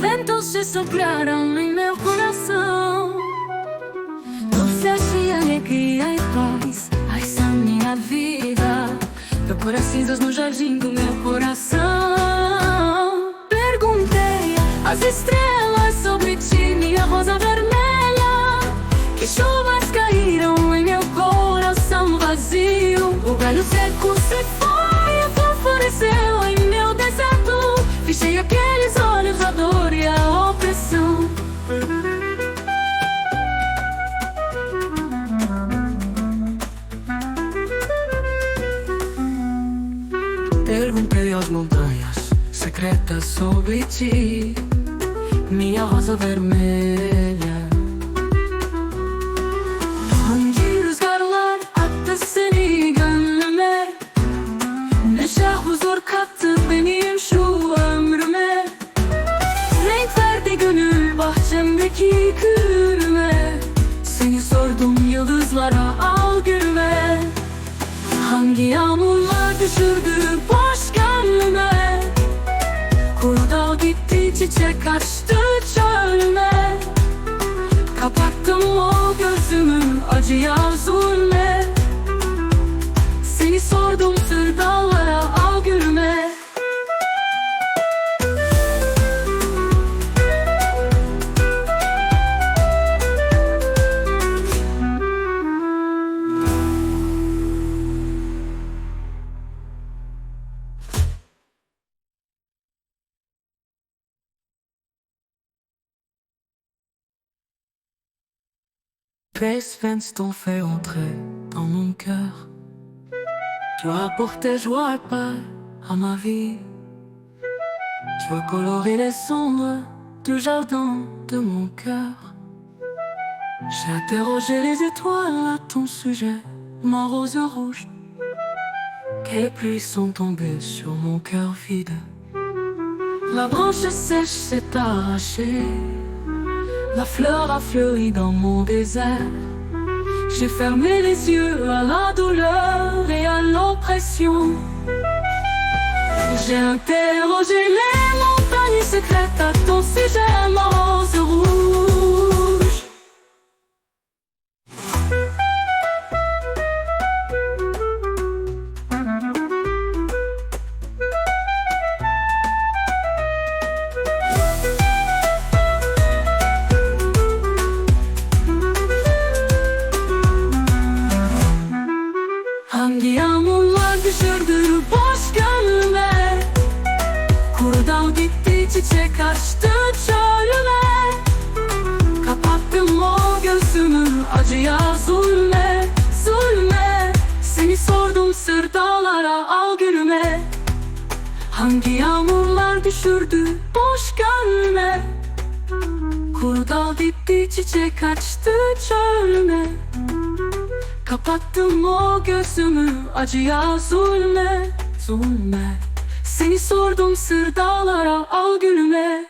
ventos se soplaron en meu coração. Achei alegria e paz, ai são minha vida. Procura cinzas no jardim do meu coração. Perguntei às estrelas sobre ti, minha rosa vermelha. Que chuvas caíram em meu coração vazio. O galho seco Às montanhas secretas sobre ti, minha rosa vermelha. Hangi rüzgarlar attı seni gönlüme Neşe huzur kattı benim şu ömrüme Renk verdi gönül bahçemdeki gülüme Seni sordum yıldızlara al gülme Hangi yağmurlar düşürdü kaçtı. Pèse t'ont fait entrer dans mon cœur. Tu as apporté joie et paix à ma vie. Tu as coloré les sombres du jardin de mon cœur. J'ai interrogé les étoiles à ton sujet, ma rose rouge. Quelles pluies sont tombées sur mon cœur vide. La branche sèche s'est arrachée. La fleur a fleuri dans mon désert. J'ai fermé les yeux à la douleur et à l'oppression. J'ai interrogé les montagnes secrètes à ton sujet, yağmurlar düşürdü boş gönlüme. Kuru dal gitti çiçek açtı çölüme. Kapattım o gözümü acıya zulme Zulme. Seni sordum sır dağlara al gülüme. Hangi yağmurlar düşürdü boş gönlüme? Kuru dal gitti çiçek açtı çölüme Kapattım o gözümü acıya zulme Zulme. Seni sordum sır dağlara al gülüme